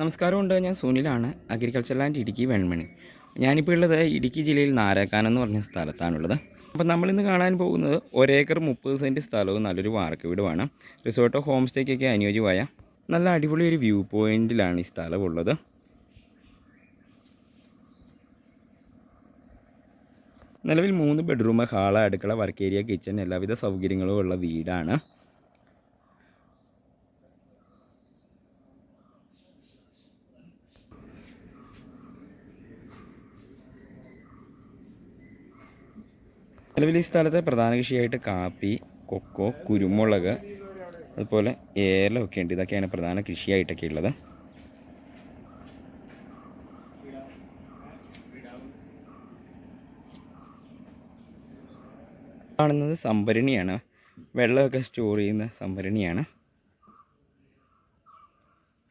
നമസ്കാരമുണ്ട്. ഞാൻ സുനിലാണ് അഗ്രികൾച്ചർ ലാൻഡ് ഇടുക്കി വെൺമണി. ഞാനിപ്പോൾ ഉള്ളത് ഇടുക്കി ജില്ലയിൽ നാരാക്കാനം എന്ന് പറഞ്ഞ സ്ഥലത്താണുള്ളത്. അപ്പോൾ നമ്മളിന്ന് കാണാൻ പോകുന്നത് ഒരേക്കർ മുപ്പത് സെന്റ് സ്ഥലവും നല്ലൊരു വാർക്ക വീടുമാണ്. റിസോർട്ടോ ഹോം സ്റ്റേക്കൊക്കെ അനുയോജ്യമായ നല്ല അടിപൊളി ഒരു വ്യൂ പോയിന്റിലാണ് ഈ സ്ഥലമുള്ളത് നിലവിൽ മൂന്ന് ബെഡ്റൂം ഹാൾ അടുക്കള വർക്ക് ഏരിയ കിച്ചൺ എല്ലാവിധ സൗകര്യങ്ങളും ഉള്ള വീടാണ്. ഈ സ്ഥലത്തെ പ്രധാന കൃഷിയായിട്ട് കാപ്പി കൊക്കോ കുരുമുളക് അതുപോലെ ഏലമൊക്കെ ഉണ്ട്. ഇതൊക്കെയാണ് പ്രധാന കൃഷിയായിട്ടൊക്കെ ഉള്ളത്. കാണുന്നത് സംഭരണിയാണ്. വെള്ളമൊക്കെ സ്റ്റോർ ചെയ്യുന്ന സംഭരണിയാണ്.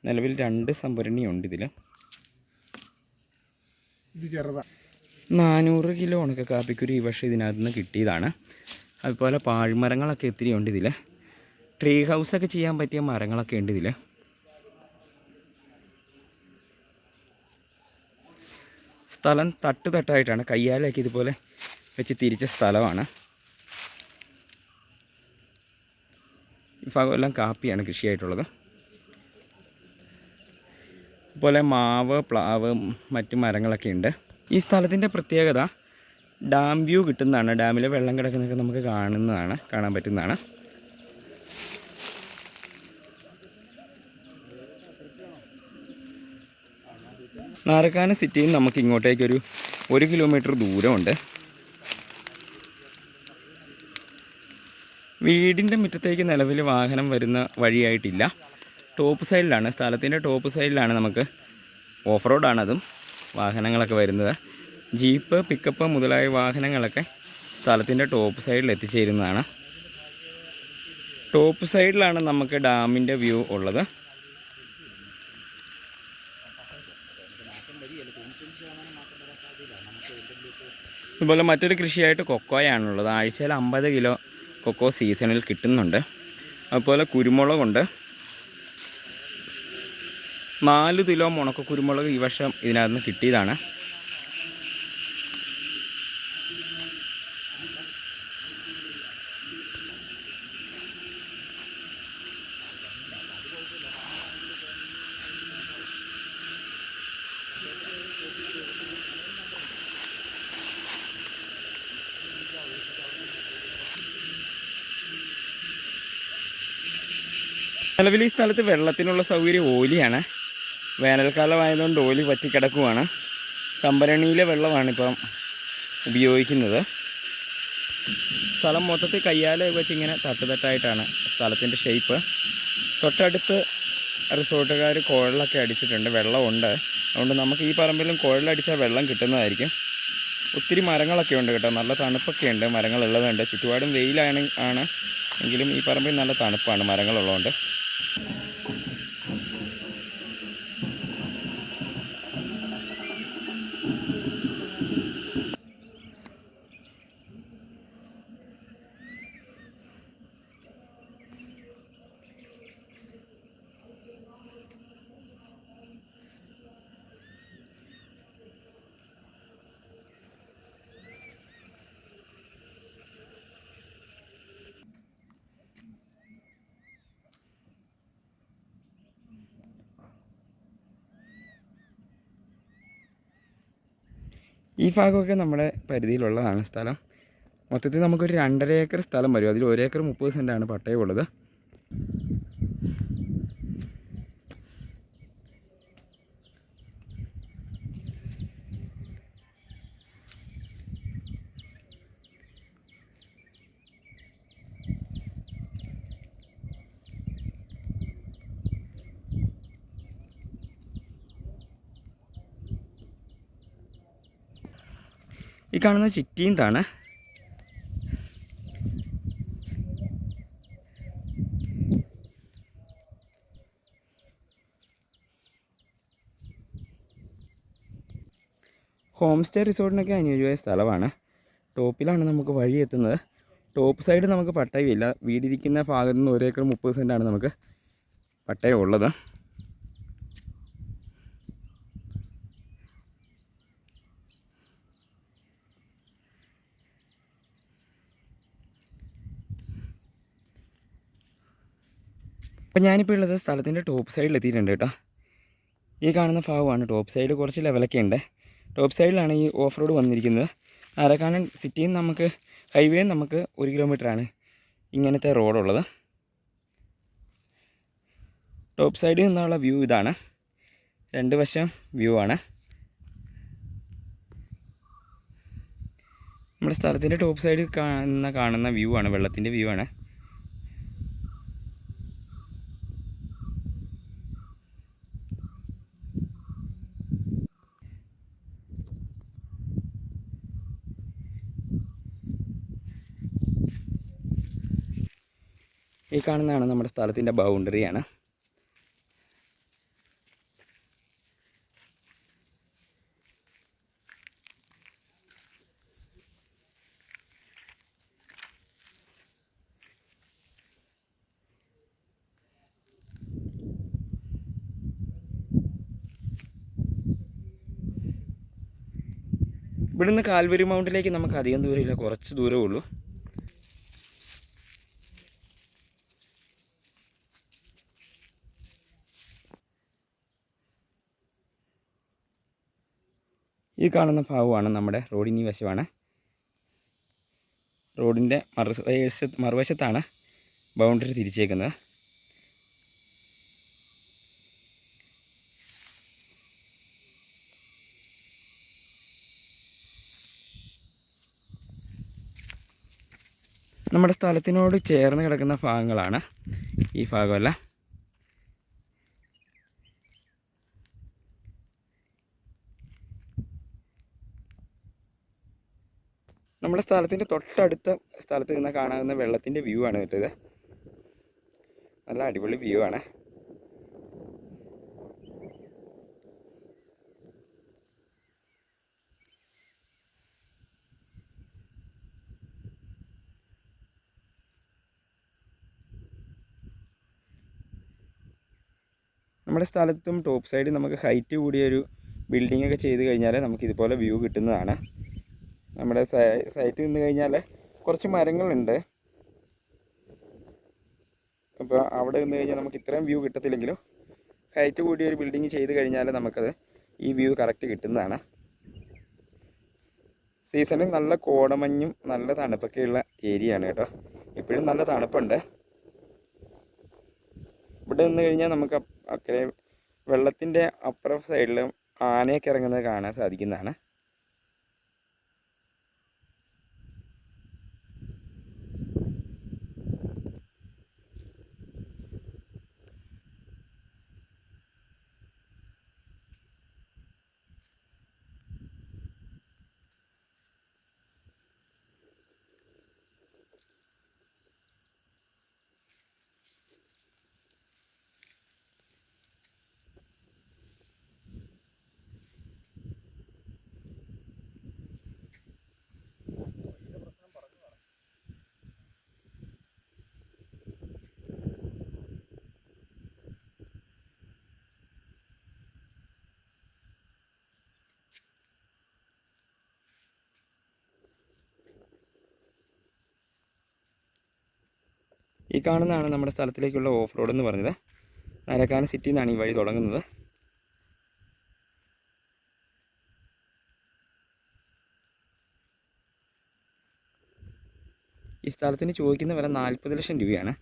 നിലവിൽ രണ്ട് സംഭരണിയുണ്ട് ഇതിൽ ഇത് ചെറുതാ. നാനൂറ് കിലോ ഉണക്ക കാപ്പിക്കുരു ഈ വർഷം ഇതിനകത്ത് നിന്ന് കിട്ടിയതാണ്. അതുപോലെ പാഴ്മരങ്ങളൊക്കെ ഒത്തിരി ഉണ്ട് ഇതിൽ ട്രീ ഹൗസൊക്കെ ചെയ്യാൻ പറ്റിയ മരങ്ങളൊക്കെ ഉണ്ട് ഇതിൽ സ്ഥലം തട്ട് തട്ടായിട്ടാണ്. കയ്യാലൊക്കെ ഇതുപോലെ വെച്ച് തിരിച്ച സ്ഥലമാണ്. ഈ ഭാഗമെല്ലാം കാപ്പിയാണ് കൃഷിയായിട്ടുള്ളത്. അതുപോലെ മാവ് പ്ലാവ് മറ്റു മരങ്ങളൊക്കെ ഉണ്ട്. ഈ സ്ഥലത്തിന്റെ പ്രത്യേകത ഡാം വ്യൂ കിട്ടുന്നതാണ്. ഡാമിലെ വെള്ളം കിടക്കുന്നതൊക്കെ നമുക്ക് കാണുന്നതാണ് കാണാൻ പറ്റുന്നതാണ്. നാരക്കാന സിറ്റിയിൽ നിന്ന് നമുക്ക് ഇങ്ങോട്ടേക്കൊരു ഒരു കിലോമീറ്റർ ദൂരമുണ്ട്. വീടിന്റെ മുറ്റത്തേക്ക് നിലവിൽ വാഹനം വരുന്ന വഴിയായിട്ടില്ല. ടോപ്പ് സൈഡിലാണ് സ്ഥലത്തിന്റെ ടോപ്പ് സൈഡിലാണ് നമുക്ക് ഓഫ് റോഡാണ് അതും വാഹനങ്ങളൊക്കെ വരുന്നത്. ജീപ്പ് പിക്കപ്പ് മുതലായ വാഹനങ്ങളൊക്കെ സ്ഥലത്തിന്റെ ടോപ്പ് സൈഡിൽ എത്തിച്ചേരുന്നതാണ്. ടോപ്പ് സൈഡിലാണ് നമുക്ക് ഡാമിന്റെ വ്യൂ ഉള്ളത്. അതുപോലെ മറ്റൊരു കൃഷിയായിട്ട് കൊക്കോയാണുള്ളത്. ആഴ്ചയിൽ അമ്പത് കിലോ കൊക്കോ സീസണിൽ കിട്ടുന്നുണ്ട്. അതുപോലെ കുരുമുളകുണ്ട്. നാല് കിലോ മുണക്ക കുരുമുളക് ഈ വർഷം ഇതിനകത്ത് നിന്ന് കിട്ടിയതാണ്. നിലവിൽ ഈ സ്ഥലത്ത് വെള്ളത്തിനുള്ള സൗകര്യം ഓലിയാണ്. വേനൽക്കാലമായതുകൊണ്ട് ഓലി പറ്റിക്കിടക്കുവാണ്. കമ്പരണിയിലെ വെള്ളമാണ് ഇപ്പം ഉപയോഗിക്കുന്നത്. സ്ഥലം മൊത്തത്തിൽ കയ്യാലെ വെച്ച് ഇങ്ങനെ തട്ടുതട്ടായിട്ടാണ് സ്ഥലത്തിന്റെ ഷേപ്പ് തൊട്ടടുത്ത് റിസോർട്ടുകാർ കുഴലൊക്കെ അടിച്ചിട്ടുണ്ട്. വെള്ളമുണ്ട്. അതുകൊണ്ട് നമുക്ക് ഈ പറമ്പിലും കുഴലടിച്ചാൽ വെള്ളം കിട്ടുന്നതായിരിക്കും. ഒത്തിരി മരങ്ങളൊക്കെ ഉണ്ട് കേട്ടോ. നല്ല തണുപ്പൊക്കെ ഉണ്ട്. മരങ്ങളുള്ളതുണ്ട്. ചുറ്റുപാടും വെയിലാണ് ആണ്. എങ്കിലും ഈ പറമ്പിൽ നല്ല തണുപ്പാണ് മരങ്ങളുള്ളതുകൊണ്ട്. ഈ ഭാഗമൊക്കെ നമ്മുടെ പരിധിയിലുള്ളതാണ് സ്ഥലം. മൊത്തത്തിൽ നമുക്കൊരു രണ്ടര ഏക്കർ സ്ഥലം വരും. അതിൽ ഒരേക്കർ മുപ്പത് സെന്റാണ് പട്ടയമുള്ളത്. ഈ കാണുന്ന ചിറ്റീന്താണ് ഹോം സ്റ്റേ റിസോർട്ടിനൊക്കെ അനുയോജ്യമായ സ്ഥലമാണ്. ടോപ്പിലാണ് നമുക്ക് വഴി എത്തുന്നത്. ടോപ്പ് സൈഡ് നമുക്ക് പട്ടയമില്ല. വീടിരിക്കുന്ന ഭാഗത്ത് നിന്ന് മുപ്പത് സെന്റാണ് നമുക്ക് പട്ടയം ഉള്ളത്. അപ്പം ഞാനിപ്പോൾ ഉള്ളത് സ്ഥലത്തിന്റെ ടോപ്പ് സൈഡിൽ എത്തിയിട്ടുണ്ട് കേട്ടോ. ഈ കാണുന്ന ഭാഗമാണ് ടോപ്പ് സൈഡ് കുറച്ച് ലെവലൊക്കെ ഉണ്ട്. ടോപ്പ് സൈഡിലാണ് ഈ ഓഫ് റോഡ് വന്നിരിക്കുന്നത്. അരക്കാനൻ സിറ്റിയിൽ നിന്ന് നമുക്ക് ഹൈവേയും നമുക്ക് ഒരു കിലോമീറ്ററാണ് ഇങ്ങനത്തെ റോഡുള്ളത് ടോപ്പ് സൈഡിൽ നിന്നുള്ള വ്യൂ ഇതാണ്. രണ്ട് വശം വ്യൂ ആണ്. നമ്മുടെ സ്ഥലത്തിന്റെ ടോപ്പ് സൈഡിൽ കാണുന്ന കാണുന്ന വ്യൂ ആണ് വെള്ളത്തിന്റെ വ്യൂ ആണ്. ഈ കാണുന്നതാണ് നമ്മുടെ സ്ഥലത്തിന്റെ ബൗണ്ടറിയാണ് ഇവിടുന്ന് കാൽവരി മൗണ്ടിലേക്ക് നമുക്ക് അധികം ദൂരമില്ല കുറച്ച് ദൂരമേ ഉള്ളൂ. ഈ കാണുന്ന ഭാഗമാണ് നമ്മുടെ റോഡിന് ഈ വശമാണ്. റോഡിന്റെ മറുവശ മറുവശത്താണ് ബൗണ്ടറി തിരിച്ചേക്കുന്നത്. നമ്മുടെ സ്ഥലത്തിനോട് ചേർന്ന് കിടക്കുന്ന ഭാഗങ്ങളാണ് ഈ ഭാഗമല്ല. നമ്മുടെ സ്ഥലത്തിന്റെ തൊട്ടടുത്ത സ്ഥലത്ത് നിന്ന് കാണാവുന്ന വെള്ളത്തിന്റെ വ്യൂ ആണ് കിട്ടിയത് നല്ല അടിപൊളി വ്യൂ ആണ്. നമ്മുടെ സ്ഥലത്തും ടോപ്പ് സൈഡിൽ നമുക്ക് ഹൈറ്റ് കൂടിയൊരു ബിൽഡിംഗ് ഒക്കെ ചെയ്ത് കഴിഞ്ഞാൽ നമുക്ക് ഇതുപോലെ വ്യൂ കിട്ടുന്നതാണ്. നമ്മുടെ സൈറ്റിൽ നിന്ന് കഴിഞ്ഞാൽ കുറച്ച് മരങ്ങളുണ്ട്. അപ്പോൾ അവിടെ നിന്ന് കഴിഞ്ഞാൽ നമുക്ക് ഇത്രയും വ്യൂ കിട്ടത്തില്ലെങ്കിലും ഹൈറ്റ് കൂടിയ ഒരു ബിൽഡിങ് ചെയ്ത് കഴിഞ്ഞാൽ നമുക്കത് ഈ വ്യൂ കറക്റ്റ് കിട്ടുന്നതാണ്. സീസണിൽ നല്ല കോടമഞ്ഞും നല്ല തണുപ്പൊക്കെയുള്ള ഏരിയ ആണ് കേട്ടോ. ഇപ്പോഴും നല്ല തണുപ്പുണ്ട്. ഇവിടെ നിന്ന് കഴിഞ്ഞാൽ നമുക്ക് അക്കരെ വെള്ളത്തിന്റെ അപ്പുറം സൈഡിൽ ആനയൊക്കെ ഇറങ്ങുന്നത് കാണാൻ സാധിക്കുന്നതാണ്. ഈ കാണുന്നതാണ് നമ്മുടെ സ്ഥലത്തിലേക്കുള്ള ഓഫ് റോഡ് എന്ന് പറഞ്ഞത്. നരക്കാന സിറ്റി നിന്നാണ് ഈ വഴി തുടങ്ങുന്നത്. ഈ സ്ഥലത്തിന് ചോദിക്കുന്ന വില നാൽപ്പത് ലക്ഷം രൂപയാണ്.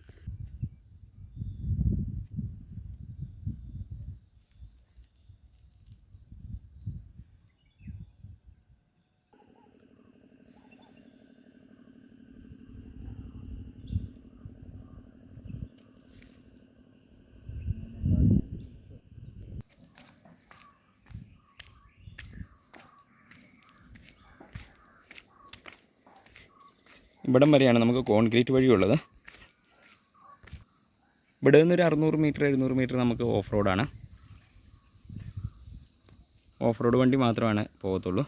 ഇവിടം വരെയാണ് നമുക്ക് കോൺക്രീറ്റ് വഴിയുള്ളത്. ഇവിടെ നിന്നൊരു അറുന്നൂറ് മീറ്റർ എഴുന്നൂറ് മീറ്റർ നമുക്ക് ഓഫ് റോഡാണ്. ഓഫ് റോഡ് വണ്ടി മാത്രമാണ് പോകത്തുള്ളൂ.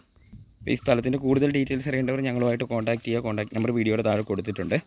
ഈ സ്ഥലത്തിന്റെ കൂടുതൽ ഡീറ്റെയിൽസ് അറിയേണ്ടവർ ഞങ്ങളുമായിട്ട് കോൺടാക്ട് ചെയ്യുക. കോൺടാക്ട് നമ്പർ വീഡിയോയുടെ താഴെ കൊടുത്തിട്ടുണ്ട്.